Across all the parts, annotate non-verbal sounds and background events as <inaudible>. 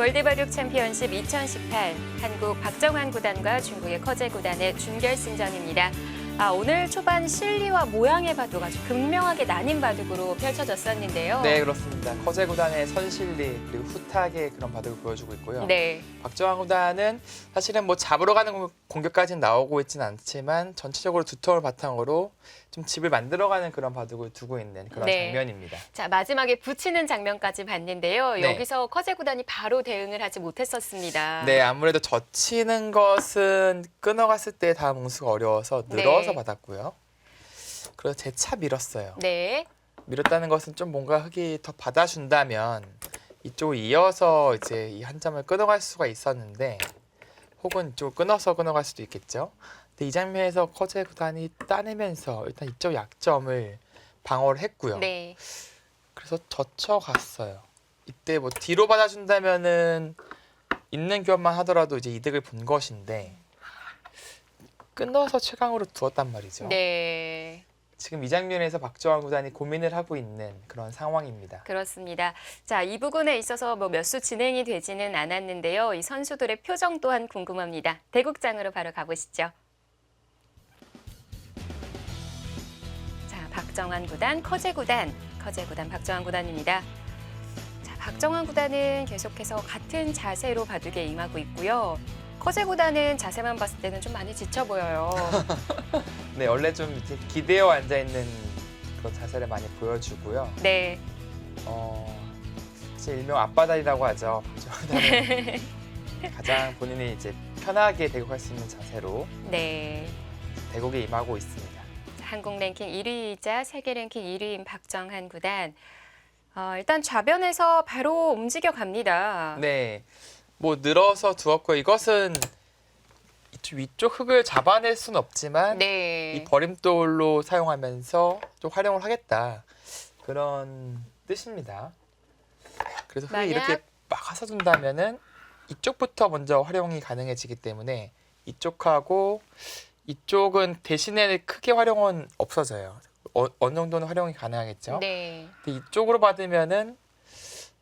월드바둑 챔피언십 2018 한국 박정환 구단과 중국의 커제 구단의 준결승전입니다. 아, 오늘 초반 실리와 모양의 바둑 아주 극명하게 나뉜 바둑으로 펼쳐졌었는데요. 네, 그렇습니다. 커제 구단의 선실리 그리고 후탁의 그런 바둑을 보여주고 있고요. 네. 박정환 구단은 사실은 뭐 잡으러 가는 공- 공격까지는 나오고 있지는 않지만 전체적으로 두터울 바탕으로 좀 집을 만들어가는 그런 바둑을 두고 있는 그런 네. 장면입니다. 자, 마지막에 붙이는 장면까지 봤는데요. 네. 여기서 커제 구단이 바로 대응을 하지 못했었습니다. 네, 아무래도 젖히는 것은 끊어갔을 때 다음 응수가 어려워서 늘어서 네. 받았고요. 그래서 재차 밀었어요. 네. 밀었다는 것은 좀 뭔가 흙이 더 받아준다면 이쪽을 이어서 이제 이 한 점을 끊어갈 수가 있었는데 혹은 이쪽을 끊어서 끊어갈 수도 있겠죠. 근데 이 장면에서 커제 구단이 따내면서 일단 이쪽 약점을 방어를 했고요. 네. 그래서 젖혀갔어요. 이때 뭐 뒤로 받아준다면은 있는 교환만 하더라도 이제 이득을 본 것인데 끊어서 최강으로 두었단 말이죠. 네. 지금 이 장면에서 박정환 구단이 고민을 하고 있는 그런 상황입니다. 그렇습니다. 자, 이 부분에 있어서 뭐 몇 수 진행이 되지는 않았는데요. 이 선수들의 표정 또한 궁금합니다. 대국장으로 바로 가보시죠. 박정환 구단, 커제 구단, 커제 구단, 박정환 구단입니다. 자, 박정환 구단은 계속해서 같은 자세로 바둑에 임하고 있고요. 커제 구단은 자세만 봤을 때는 좀 많이 지쳐 보여요. <laughs> 네, 원래 좀 이렇게 기대어 앉아 있는 그런 자세를 많이 보여주고요. 네. 어, 사실 일명 앞바다리라고 하죠. 박정환 구단은 <laughs> 가장 본인이 이제 편하게 대국할 수 있는 자세로 네. 대국에 임하고 있습니다. 한국 랭킹 1위이자 세계 랭킹 1위인 박정한 구단. 어, 일단 좌변에서 바로 움직여 갑니다. 네, 뭐 늘어서 두었고 이것은 이쪽 위쪽 흙을 잡아낼 수는 없지만 네. 이 버림돌로 사용하면서 좀 활용을 하겠다 그런 뜻입니다. 그래서 흙을 만약- 이렇게 막아서 둔다면은 이쪽부터 먼저 활용이 가능해지기 때문에 이쪽하고 이쪽은 대신에 크게 활용은 없어져요. 어, 어느 정도는 활용이 가능하겠죠. 네. 근데 이쪽으로 받으면은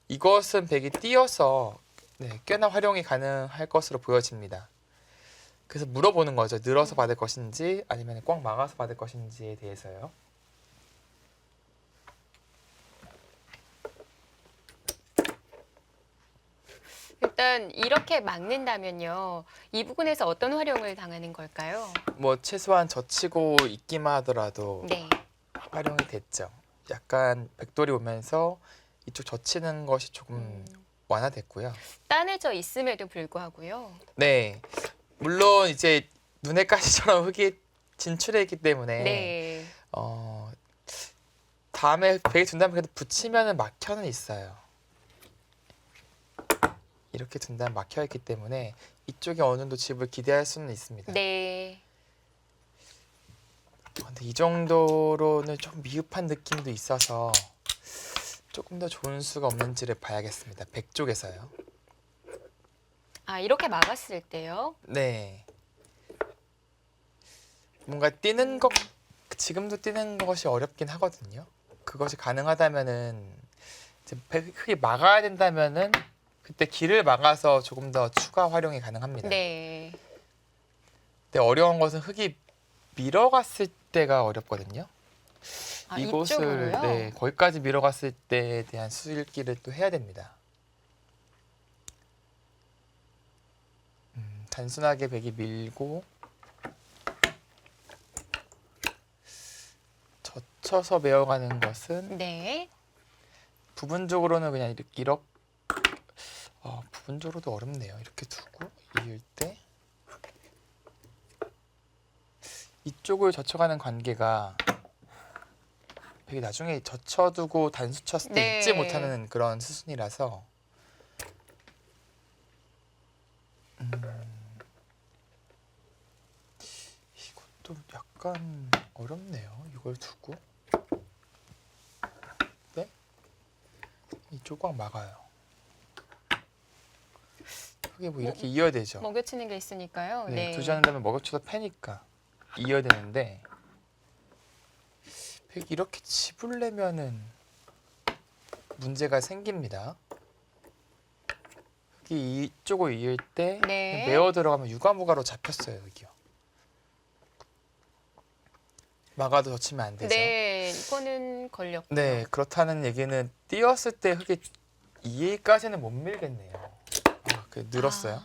이것은 백이 띄어서 네, 꽤나 활용이 가능할 것으로 보여집니다. 그래서 물어보는 거죠. 늘어서 받을 것인지 아니면 꽉 막아서 받을 것인지에 대해서요. 일단 이렇게 막는다면요. 이 부분에서 어떤 활용을 당하는 걸까요? 뭐 최소한 젖히고 있기만 하더라도 네. 활용이 됐죠. 약간 백돌이 오면서 이쪽 젖히는 것이 조금 음. 완화됐고요. 따내져 있음에도 불구하고요. 네. 물론 이제 눈에까지처럼 흙이 진출해 있기 때문에 네. 어 다음에 베개 둔다면 그래도 붙이면은 막혀는 있어요. 이렇게 둔다면 막혀 있기 때문에 이쪽에 어느 정도 집을 기대할 수는 있습니다. 네. 근데 이 정도로는 좀 미흡한 느낌도 있어서 조금 더 좋은 수가 없는지를 봐야겠습니다. 백 쪽에서요. 아, 이렇게 막았을 때요. 네. 뭔가 뛰는 것 지금도 뛰는 것이 어렵긴 하거든요. 그것이 가능하다면은 이제 배- 크게 막아야 된다면은 그때 길을 막아서 조금 더 추가 활용이 가능합니다. 네. 근데 어려운 것은 흙이 밀어갔을 때가 어렵거든요. 아, 이곳을 이쪽으로요? 네 거기까지 밀어갔을 때에 대한 수일기를 또 해야 됩니다. 음, 단순하게 백이 밀고 젖혀서 메어가는 것은 네. 부분적으로는 그냥 이렇게 이렇게 어, 부분적으로도 어렵네요. 이렇게 두고 이을 때 이쪽을 젖혀가는 관계가 되게 나중에 젖혀두고 단수 쳤을 때 네. 잊지 못하는 그런 수순이라서 음, 이것도 약간 어렵네요. 이걸 두고 네? 이쪽 꽉 막아요. 그게 뭐 이렇게 이어야 되죠. 먹여치는 게 있으니까요. 네, 네. 두지 않는다면 먹어쳐도 패니까 이어야 되는데 백 이렇게 집으려면은 문제가 생깁니다. 흑이 이쪽을 이을 때 네. 메어 들어가면 유가무가로 잡혔어요 여기요. 막아도 젖히면 안 되죠. 네, 이거는 걸렸고. 네, 그렇다는 얘기는 띄었을 때 흑이 2A까지는 못 밀겠네요. 아, 그 늘었어요.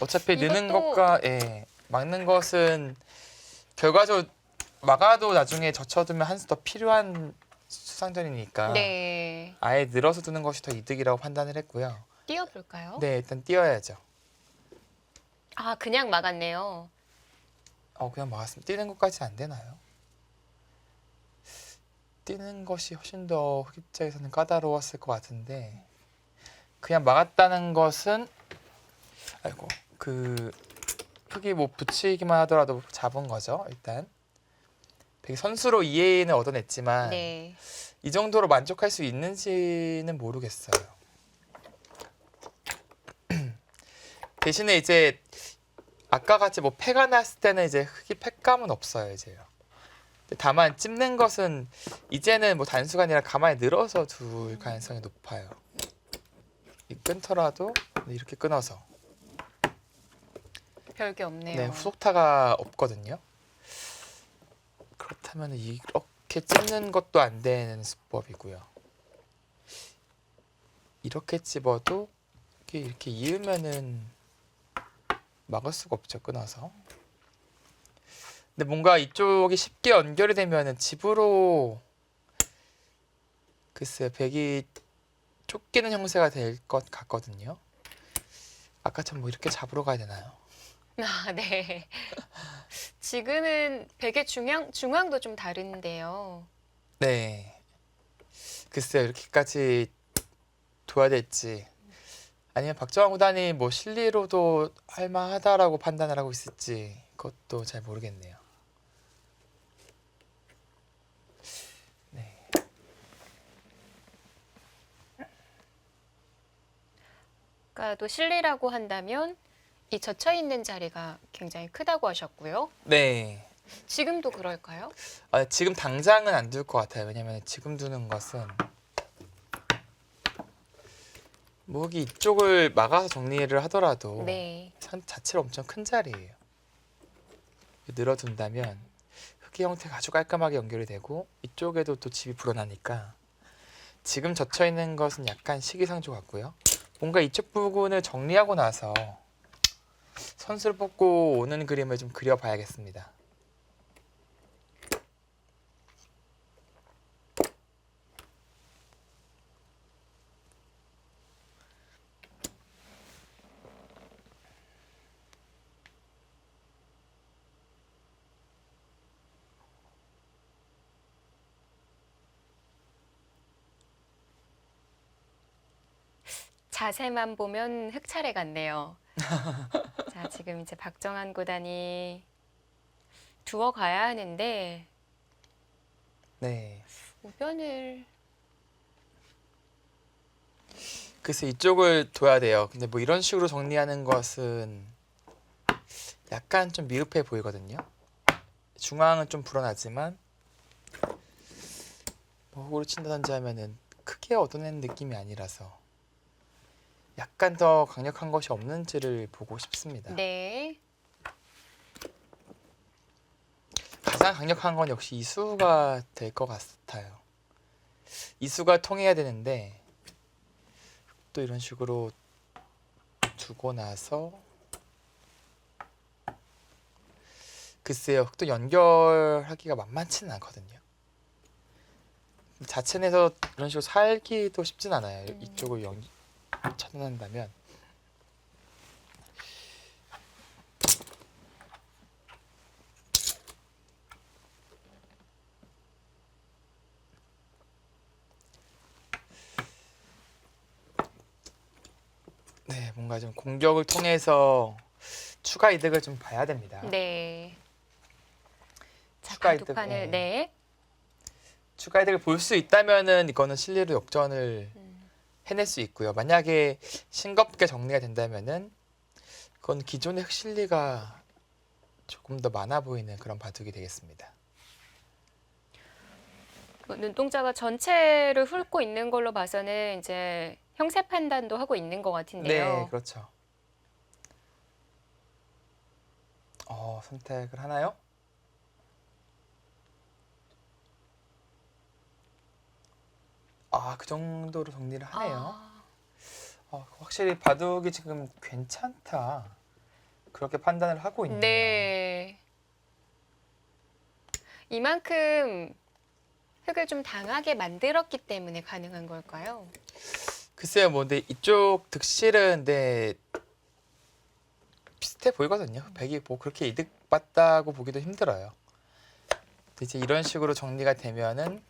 어차피 느는 이것도- 것과 예, 막는 것은 결과적으로 막아도 나중에 젖혀두면 한 수 더 필요한 수상전이니까 네. 아예 늘어서 두는 것이 더 이득이라고 판단을 했고요. 띄워볼까요? 네, 일단 띄어야죠. 아, 그냥 막았네요. 어, 그냥 막았으면 뛰는 것까지 안 되나요? 뛰는 것이 훨씬 더흑 입장에서는 까다로웠을 것 같은데 그냥 막았다는 것은 아이고 그 흑이 뭐 붙이기만 하더라도 잡은 거죠 일단 되게 선수로 2A는 얻어냈지만 네. 이 정도로 만족할 수 있는지는 모르겠어요. <clears throat> 대신에 이제 아까 같이 뭐 패가 났을 때는 이제 흑이 패감은 없어요 이제요. 근데 다만 찝는 것은 이제는 뭐 단수가 아니라 가만히 늘어서 둘 가능성이 높아요. 이 끊더라도 이렇게 끊어서 별게 없네요. 네 후속타가 없거든요. 그렇다면 이렇게 찝는 것도 안 되는 수법이고요. 이렇게 찝어도 이렇게, 이렇게 이으면은 막을 수가 없죠 끊어서. 근데 뭔가 이쪽이 쉽게 연결이 되면은 집으로 글쎄 백이 쫓기는 형세가 될 것 같거든요. 아까처럼 뭐 이렇게 잡으러 가야 되나요? 아, 네. 지금은 베개 중앙 중앙도 좀 다른데요. 네. 글쎄요, 이렇게까지 둬야 될지. 아니면 박정환 구단이 뭐 실리로도 할만하다라고 판단을 하고 있을지 그것도 잘 모르겠네요. 또 실리라고 한다면 이 젖혀 있는 자리가 굉장히 크다고 하셨고요. 네. 지금도 그럴까요? 아, 지금 당장은 안 둘 것 같아요. 왜냐면 지금 두는 것은 목이 이쪽을 막아서 정리를 하더라도 네. 산 자체로 엄청 큰 자리예요. 늘어둔다면 흑의 형태가 아주 깔끔하게 연결이 되고 이쪽에도 또 집이 불어나니까 지금 젖혀 있는 것은 약간 시기상조 같고요. 뭔가 이쪽 부분을 정리하고 나서 선수를 뽑고 오는 그림을 좀 그려봐야겠습니다. 자세만 보면 흑차례 같네요. <laughs> 자, 지금 이제 박정한 구단이 두어 가야 하는데 네. 우변을 그래서 이쪽을 둬야 돼요. 근데 뭐 이런 식으로 정리하는 것은 약간 좀 미흡해 보이거든요. 중앙은 좀 불어나지만 뭐 호구를 친다든지 하면은 크게 얻어내는 느낌이 아니라서 약간 더 강력한 것이 없는지를 보고 싶습니다. 네. 가장 강력한 건 역시 이수가 될 것 같아요. 이수가 통해야 되는데 또 이런 식으로 두고 나서 글쎄요, 또 연결하기가 만만치는 않거든요. 자체 내서 이런 식으로 살기도 쉽진 않아요. 음. 이쪽을 연 차단한다면. 네, 뭔가 좀 공격을 통해서 추가 이득을 좀 봐야 됩니다. 네. 자, 추가 이득, 가독판을 예. 네. 추가 이득을 볼 수 있다면은 이거는 실리로 역전을 음. 해낼 수 있고요. 만약에 싱겁게 정리가 된다면은 그건 기존의 흑실리가 조금 더 많아 보이는 그런 바둑이 되겠습니다. 그 눈동자가 전체를 훑고 있는 걸로 봐서는 이제 형세 판단도 하고 있는 것 같은데요. 네, 그렇죠. 어, 선택을 하나요? 아, 그 정도로 정리를 하네요. 아, 어, 확실히 바둑이 지금 괜찮다. 그렇게 판단을 하고 있네요. 네. 이만큼 흙을 좀 당하게 만들었기 때문에 가능한 걸까요? 글쎄요, 뭐, 근데 이쪽 득실은 네, 비슷해 보이거든요. 백이 뭐 그렇게 이득 봤다고 보기도 힘들어요. 근데 이제 이런 식으로 정리가 되면은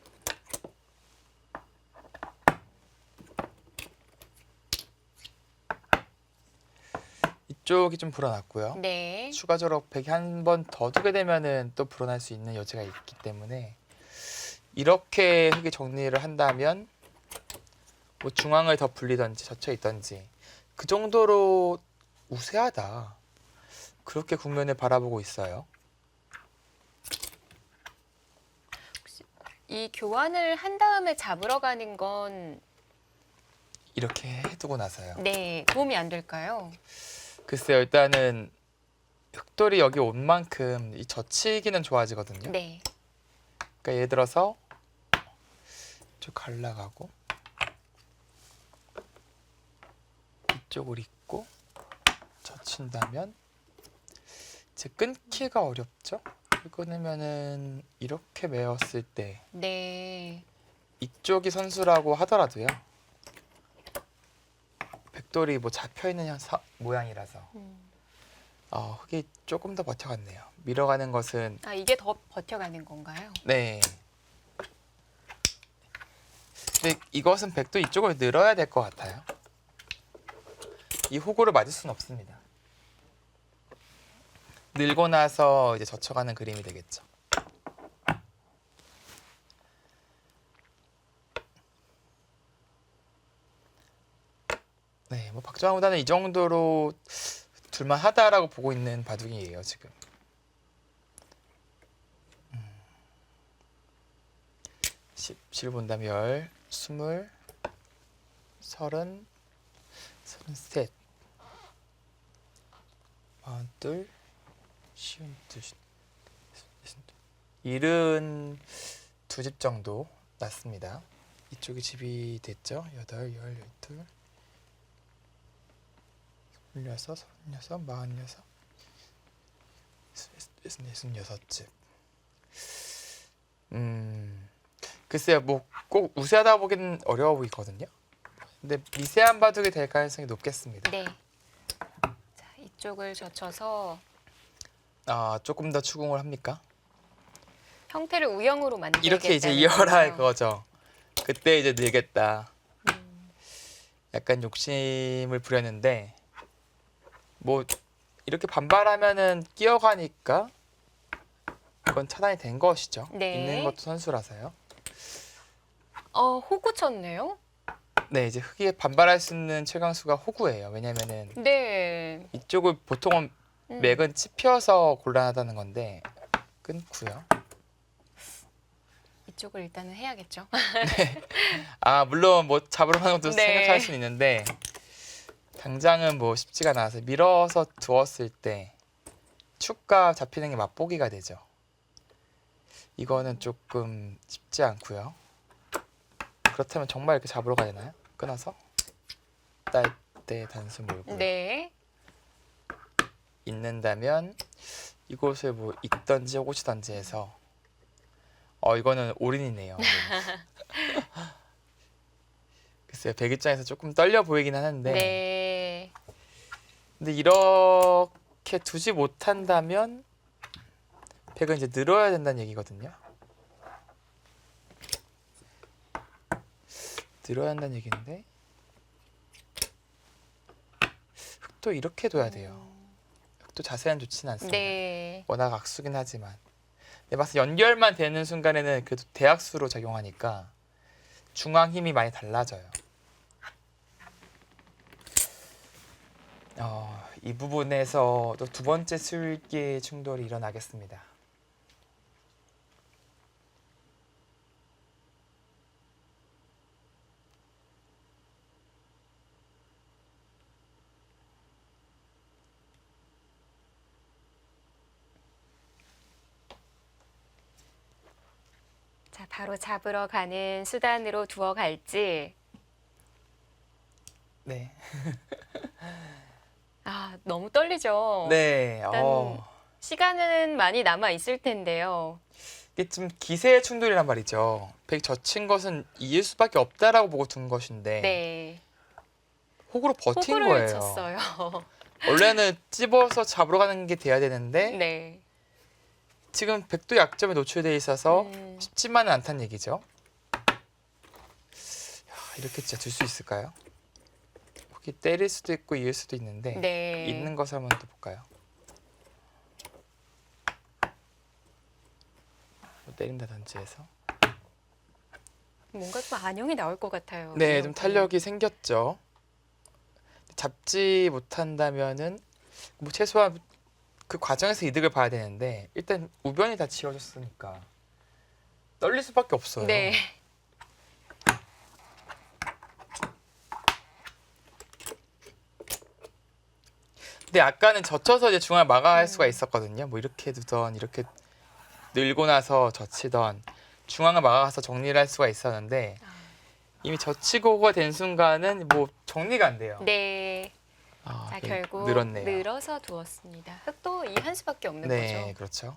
이쪽이 좀 불어났고요. 네. 추가적으로 백이 한 번 더 두게 되면은 또 불어날 수 있는 여지가 있기 때문에 이렇게 흙이 정리를 한다면 뭐 중앙을 더 불리던지 젖혀 있던지 그 정도로 우세하다 그렇게 국면을 바라보고 있어요. 이 교환을 한 다음에 잡으러 가는 건 이렇게 해두고 나서요. 네, 도움이 안 될까요? 글쎄요, 일단은 흑돌이 여기 온 만큼 이 젖히기는 좋아지거든요. 네. 그러니까 예를 들어서 쭉 갈라가고 이쪽을 잇고 젖힌다면 이제 끊기가 어렵죠. 끊으면은 이렇게 메었을 때 네. 이쪽이 선수라고 하더라도요. 백돌이 뭐 잡혀 있는 모양이라서 음. 어, 흙이 조금 더 버텨갔네요. 밀어가는 것은 아, 이게 더 버텨가는 건가요? 네. 근데 이것은 백도 이쪽을 늘어야 될 것 같아요. 이 호구를 맞을 수는 없습니다. 늘고 나서 이제 젖혀가는 그림이 되겠죠. 네, 뭐 박정환 구단은 이 정도로 둘만하다라고 보고 있는 바둑이에요 지금. 10, 10 본다면 열, 스물, 서른, 서른셋, 마흔둘, 쉬운둘, 일은 두집 정도 났습니다. 이쪽이 집이 됐죠? 여덟, 열, 열둘, 스물여섯, 서른여섯, 마흔여섯, 스물여섯 집. 음. 글쎄요, 뭐 꼭 우세하다 보기는 어려워 보이거든요. 근데 미세한 바둑이 될 가능성이 높겠습니다. 네. 자, 이쪽을 젖혀서 아 조금 더 추궁을 합니까? 형태를 우영으로 만들겠다는 이렇게 이제 이어라 거죠. 그때 이제 늘겠다. 음. 약간 욕심을 부렸는데 뭐 이렇게 반발하면은 끼어가니까 그건 차단이 된 것이죠. 네. 있는 것도 선수라서요. 어, 호구 쳤네요. 네, 이제 흑이 반발할 수 있는 최강수가 호구예요. 왜냐면은 네. 이쪽을 보통은 음. 맥은 찝혀서 곤란하다는 건데 끊고요. 이쪽을 일단은 해야겠죠. <laughs> 아 물론 뭐 잡으러 가는 것도 네. 생각할 수는 있는데 당장은 뭐 쉽지가 않아서 밀어서 두었을 때 축가 잡히는 게 맛보기가 되죠. 이거는 조금 쉽지 않고요. 그렇다면 정말 이렇게 잡으러 가야 되나요? 끊어서 딸때 단수 몰고 네. 있는다면 이곳을 뭐 있던지 오시던지 해서 어 이거는 올인이네요. <laughs> 글쎄요 백 입장에서 조금 떨려 보이긴 하는데 네. 근데 이렇게 두지 못한다면 백은 이제 늘어야 된다는 얘기거든요. 늘어야 한다는 얘기인데 흙도 이렇게 둬야 돼요. 흙도 자세는 좋지는 않습니다. 네. 워낙 악수긴 하지만 근데 막상 연결만 되는 순간에는 그래도 대악수로 작용하니까 중앙 힘이 많이 달라져요. 어, 이 부분에서 또 두 번째 수요일기 충돌이 일어나겠습니다. 자, 바로 잡으러 가는 수단으로 두어 갈지. 네. <laughs> 아, 너무 떨리죠. 네. 일단 어. 시간은 많이 남아 있을 텐데요. 이게 좀 기세의 충돌이란 말이죠. 백 젖힌 것은 이길 수밖에 없다라고 보고 둔 것인데 네. 호구로 버틴 호구를 거예요. 쳤어요. <laughs> 원래는 찝어서 잡으러 가는 게 돼야 되는데 네. 지금 백도 약점에 노출돼 있어서 음, 쉽지만은 않다는 얘기죠. 야, 이렇게 진짜 들 수 있을까요? 혹시 때릴 수도 있고 이을 수도 있는데 네. 있는 것을 한번 또 볼까요? 뭐 때린다든지 해서 뭔가 좀 안형이 나올 것 같아요. 네, 이 좀. 탄력이 생겼죠. 잡지 못한다면은 뭐 최소한 그 과정에서 이득을 봐야 되는데 일단 우변이 다 지워졌으니까 떨릴 수밖에 없어요. 네. 근데 아까는 젖혀서 이제 중앙을 막아할 음. 수가 있었거든요. 뭐 이렇게 두던 이렇게 늘고 나서 젖히던 중앙을 막아서 정리를 할 수가 있었는데 아. 이미 젖히고가 된 순간은 뭐 정리가 안 돼요. 네. 아, 자, 이게 결국 늘었네요. 늘어서 두었습니다. 흑도 이 한 수밖에 없는 네, 거죠. 그렇죠.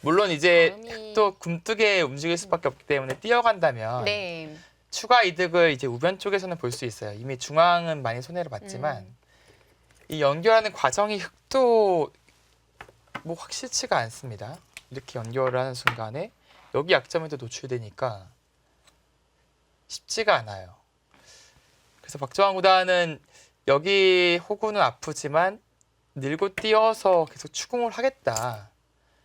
물론 이제 다음이- 또 굼뜨게 움직일 수밖에 없기 때문에 뛰어간다면 네. 추가 이득을 이제 우변 쪽에서는 볼 수 있어요. 이미 중앙은 많이 손해를 봤지만 음. 이 연결하는 과정이 흑도 뭐 확실치가 않습니다. 이렇게 연결을 하는 순간에 여기 약점에도 노출되니까 쉽지가 않아요. 그래서 박정환 구단은 여기 호구는 아프지만 늘고 뛰어서 계속 추궁을 하겠다.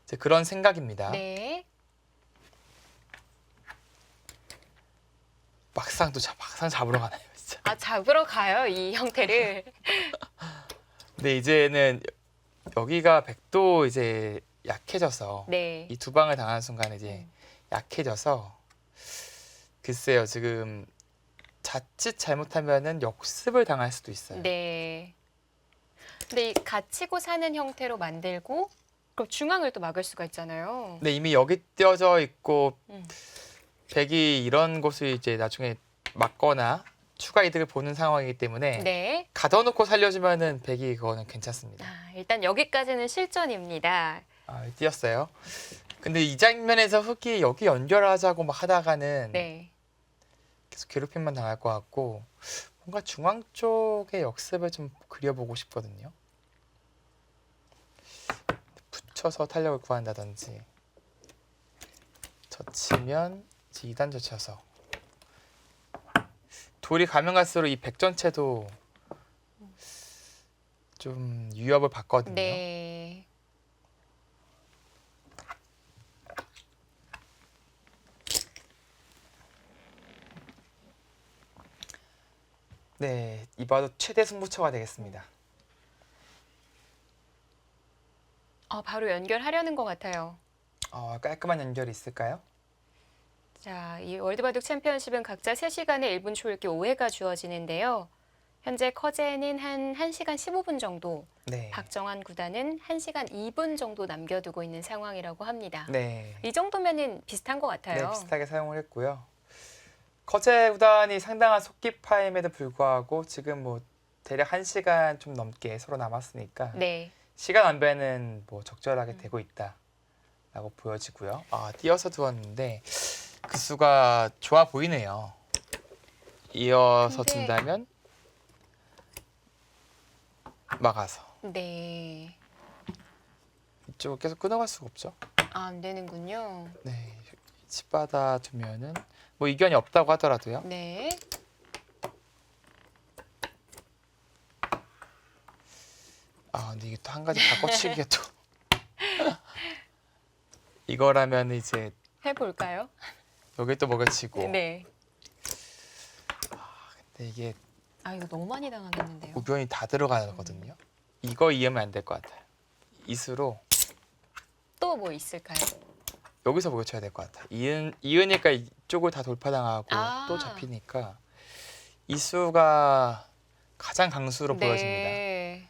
이제 그런 생각입니다. 네. 막상 또 잡, 막상 잡으러 가나요, 진짜. 아, 잡으러 가요, 이 형태를. <laughs> 근데 이제는 여기가 백도 이제 약해져서 네. 이 두 방을 당한 순간 이제 음. 약해져서 글쎄요 지금 자칫 잘못하면은 역습을 당할 수도 있어요. 네. 근데 이 갇히고 사는 형태로 만들고 그럼 중앙을 또 막을 수가 있잖아요. 근데 이미 여기 띄어져 있고 음. 백이 이런 곳을 이제 나중에 막거나 추가 이득을 보는 상황이기 때문에 네. 가둬놓고 살려주면은 백이 그거는 괜찮습니다. 아, 일단 여기까지는 실전입니다. 아 뛰었어요. 근데 이 장면에서 흑이 여기 연결하자고 막 하다가는 네. 계속 괴롭힘만 당할 것 같고 뭔가 중앙 쪽의 역습을 좀 그려보고 싶거든요. 붙여서 탄력을 구한다든지 젖히면 이제 2단 젖혀서 돌이 가면 갈수록 이 백 전체도 좀 위협을 받거든요. 네. 네, 이봐도 최대 승부처가 되겠습니다. 어, 바로 연결하려는 것 같아요. 어, 깔끔한 연결이 있을까요? 자, 이 월드바둑 챔피언십은 각자 3시간의 1분 초읽기 5회가 주어지는데요. 현재 커제는 한 1시간 15분 정도, 네. 박정환 구단은 1시간 2분 정도 남겨두고 있는 상황이라고 합니다. 네. 이 정도면은 비슷한 것 같아요. 네, 비슷하게 사용을 했고요. 커제 구단이 상당한 속기파임에도 불구하고 지금 뭐 대략 1시간 좀 넘게 서로 남았으니까 네. 시간 안배는 뭐 적절하게 음. 되고 있다라고 보여지고요. 아, 띄어서 두었는데 그 수가 좋아 보이네요. 이어서 근데- 둔다면 막아서 네. 이쪽을 계속 끊어갈 수가 없죠. 아, 안 되는군요. 네, 치받아 두면은 뭐 이견이 없다고 하더라도요. 네. 아 근데 이게 또 한 가지 바꿔치기가 <laughs> 또 이거라면 이제 해볼까요? 여기 또 먹여치고 네. 근데 이게 아, 이거 너무 많이 당하겠는데요. 우변이 다 들어가거든요. 이거 이으면 안 될 것 같아요. 이수로 또 뭐 있을까요? 여기서 먹여쳐야 될 것 같아. 이은 이으니까 이쪽을 다 돌파당하고 아. 또 잡히니까 이수가 가장 강수로 보여집니다. 네.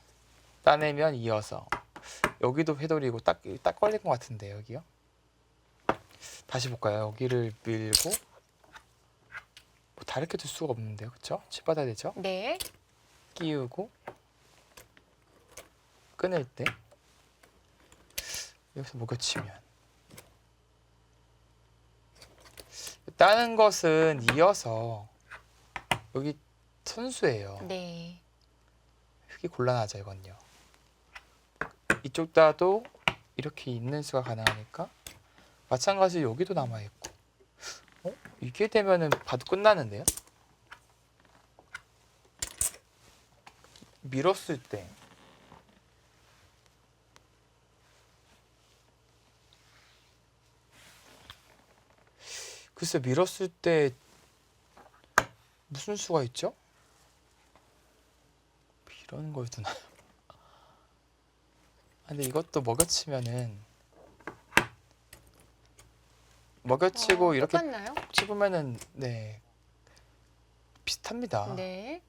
따내면 이어서 여기도 회돌이고 딱 딱 걸린 것 같은데 여기요. 다시 볼까요? 여기를 밀고 뭐 다르게 둘 수가 없는데요, 그렇죠? 칩받아야 되죠? 네. 끼우고 끊을 때 여기서 목여치면 따는 것은 이어서 여기 선수예요. 네. 흙이 곤란하죠 이건요. 이쪽 따도 이렇게 있는 수가 가능하니까 마찬가지로 여기도 남아 있고. 어? 이게 되면은 봐도 끝나는데요? 밀었을 때 글쎄 밀었을 때 무슨 수가 있죠? 이런 걸 두나요? <laughs> 아, 근데 이것도 먹여치면은 먹여치고 어, 이렇게 똑같나요? 찝으면은 네 비슷합니다. 네.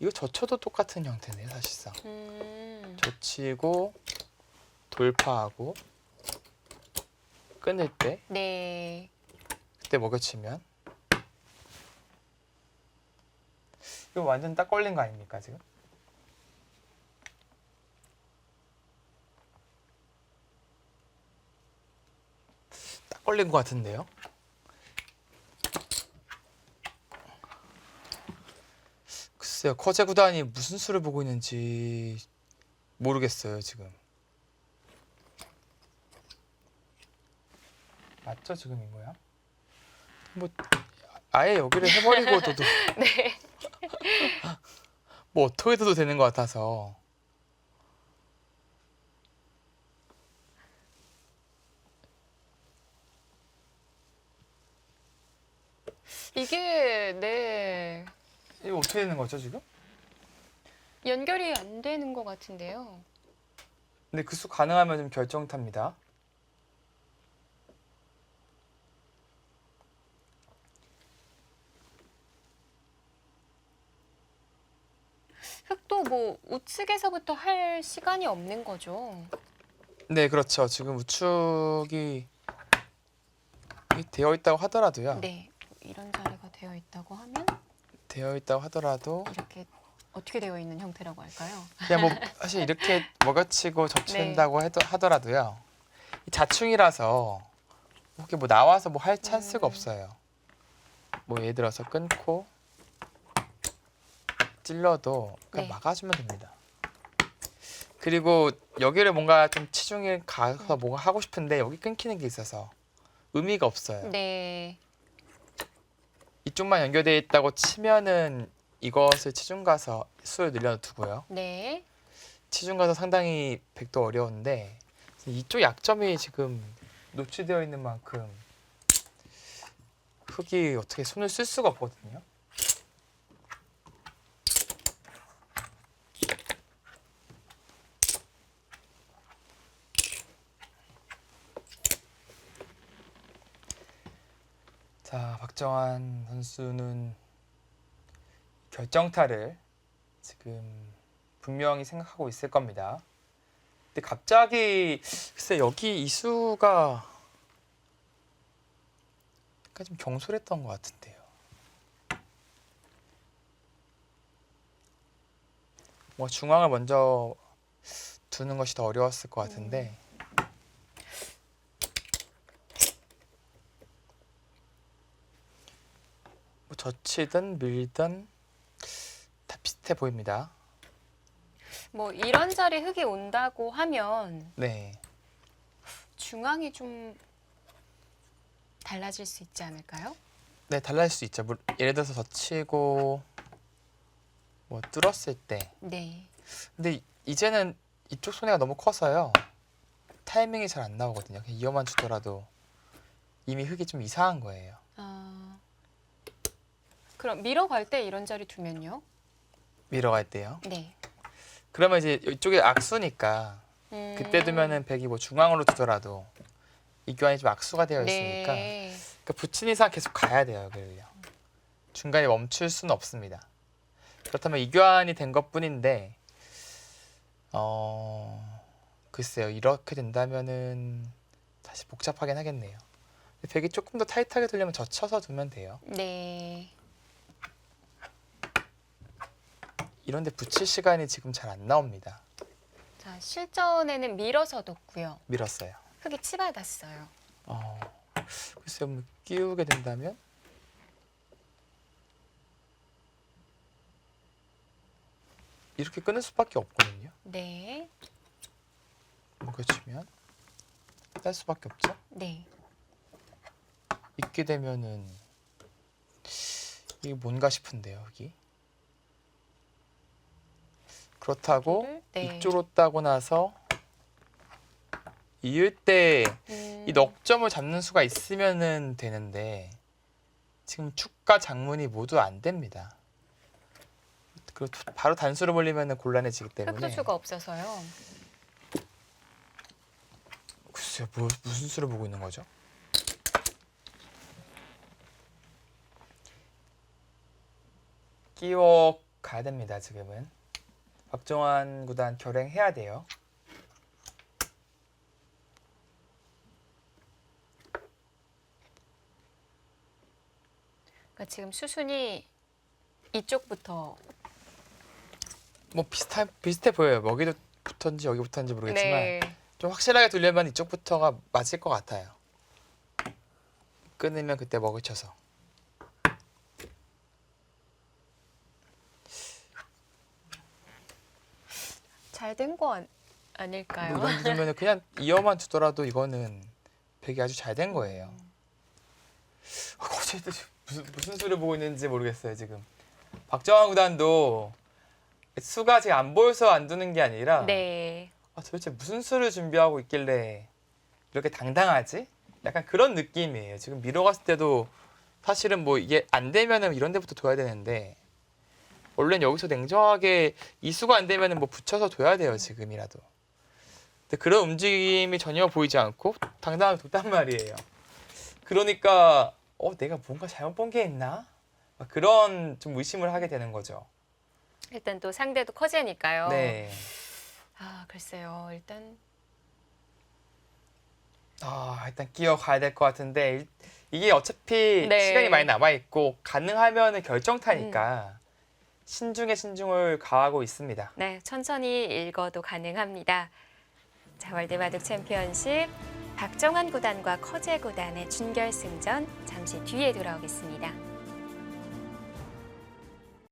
이거 젖혀도 똑같은 형태네요, 사실상. 음. 젖히고 돌파하고 끊을 때 네. 그때 먹여치면 이거 완전 딱 걸린 거 아닙니까 지금? 걸린 것 같은데요? 글쎄요 커제 구단이 무슨 수를 보고 있는지 모르겠어요 지금 맞죠 지금 이거야? 뭐 아예 여기를 해버리고도 <laughs> 네. 뭐 어떻게 해도 되는 것 같아서 이게 네. 이거 어떻게 되는 거죠 지금? 연결이 안 되는 것 같은데요. 근데 그 수 가능하면 좀 결정 탑니다. 흙도 뭐 우측에서부터 할 시간이 없는 거죠. 네 그렇죠. 지금 우측이 이 되어 있다고 하더라도요. 네. 이런 자리가 되어 있다고 하면 되어 있다고 하더라도 이렇게 어떻게 되어 있는 형태라고 할까요? 그냥 뭐 사실 이렇게 먹여치고 접친다고 해도 하더라도요. 이 자충이라서 이렇게 뭐 나와서 뭐 할 찬스가 음. 없어요. 뭐 예를 들어서 끊고 찔러도 그냥 네. 막아주면 됩니다. 그리고 여기를 뭔가 좀 치중에 가서 뭔가 하고 싶은데 여기 끊기는 게 있어서 의미가 없어요. 네. 이쪽만 연결되어 있다고 치면은 이것을 치중 가서 수를 늘려두고요. 네. 치중 가서 상당히 백도 어려운데 이쪽 약점이 지금 노출되어 있는 만큼 흙이 어떻게 손을 쓸 수가 없거든요. 자, 박정환 선수는 결정타를 지금 분명히 생각하고 있을 겁니다. 근데 갑자기 글쎄 여기 이수가 약간 좀 경솔했던 것 같은데요. 뭐 중앙을 먼저 두는 것이 더 어려웠을 것 같은데 젖히든 밀든 다 비슷해 보입니다. 뭐 이런 자리 흙이 온다고 하면 네. 중앙이 좀 달라질 수 있지 않을까요? 네, 달라질 수 있죠. 물- 예를 들어서 젖히고 뭐 뚫었을 때. 네. 근데 이제는 이쪽 손해가 너무 커서요. 타이밍이 잘 안 나오거든요. 그냥 이어만 주더라도 이미 흙이 좀 이상한 거예요. 아, 그럼 밀어갈 때 이런 자리 두면요? 밀어갈 때요. 네. 그러면 이제 이쪽에 악수니까 음, 그때 두면은 백이 뭐 중앙으로 두더라도 이 교환이 좀 악수가 되어 있으니까 네. 그러니까 붙인 이상 계속 가야 돼요. 여기를요. 중간에 멈출 수는 없습니다. 그렇다면 이 교환이 된 것뿐인데 어 글쎄요. 이렇게 된다면은 다시 복잡하긴 하겠네요. 벽이 조금 더 타이트하게 두려면 젖혀서 두면 돼요. 네. 이런데 붙일 시간이 지금 잘 안 나옵니다. 자, 실전에는 밀어서 뒀고요. 밀었어요. 흙이 치받았어요. 어, 글쎄요. 뭐 끼우게 된다면 이렇게 끊을 수밖에 없거든요. 네. 뭉겨치면 딸 수밖에 없죠. 네. 있게 되면은 이게 뭔가 싶은데요, 여기. 그렇다고 네. 이쪽으로 따고 나서 이을 때이 음, 넉점을 잡는 수가 있으면은 되는데 지금 축과 장문이 모두 안 됩니다. 그리고 바로 단수로 벌리면은 곤란해지기 때문에 흙수수가 없어서요. 글쎄요, 뭐, 무슨 수를 보고 있는 거죠? 끼워 가야 됩니다. 지금은 박정환 구단 결행해야 돼요. 그러니까 지금 수순이 이쪽부터 뭐 비슷한 비슷해 보여요. 여기도 붙었는지 여기 붙었는지 모르겠지만 네. 좀 확실하게 두려면 이쪽부터가 맞을 것 같아요. 끊으면 그때 먹으쳐서. 잘 된 거 아닐까요? 뭐 이런 두면은 그냥 이어만 두더라도 이거는 백이 아주 잘 된 거예요. 아, 어쨌든 무슨 무슨 수를 보고 있는지 모르겠어요 지금. 박정환 구단도 수가 지금 안 보여서 안 두는 게 아니라 네. 아, 도대체 무슨 수를 준비하고 있길래 이렇게 당당하지? 약간 그런 느낌이에요. 지금 미러 갔을 때도 사실은 뭐 이게 안 되면은 이런 데부터 둬야 되는데 원래는 여기서 냉정하게 이 수가 안 되면은 뭐 붙여서 둬야 돼요 지금이라도. 근데 그런 움직임이 전혀 보이지 않고 당당하게 뒀단 말이에요. 그러니까 어 내가 뭔가 잘못 본 게 있나? 막 그런 좀 의심을 하게 되는 거죠. 일단 또 상대도 커지니까요. 네. 아, 글쎄요. 일단 아 일단 끼어 가야 될 것 같은데 일- 이게 어차피 네. 시간이 많이 남아 있고 가능하면은 결정타니까 신중에 신중을 가하고 있습니다. 네, 천천히 읽어도 가능합니다. 자, 월드바둑 챔피언십 박정환 구단과 커제 구단의 준결승전 잠시 뒤에 돌아오겠습니다.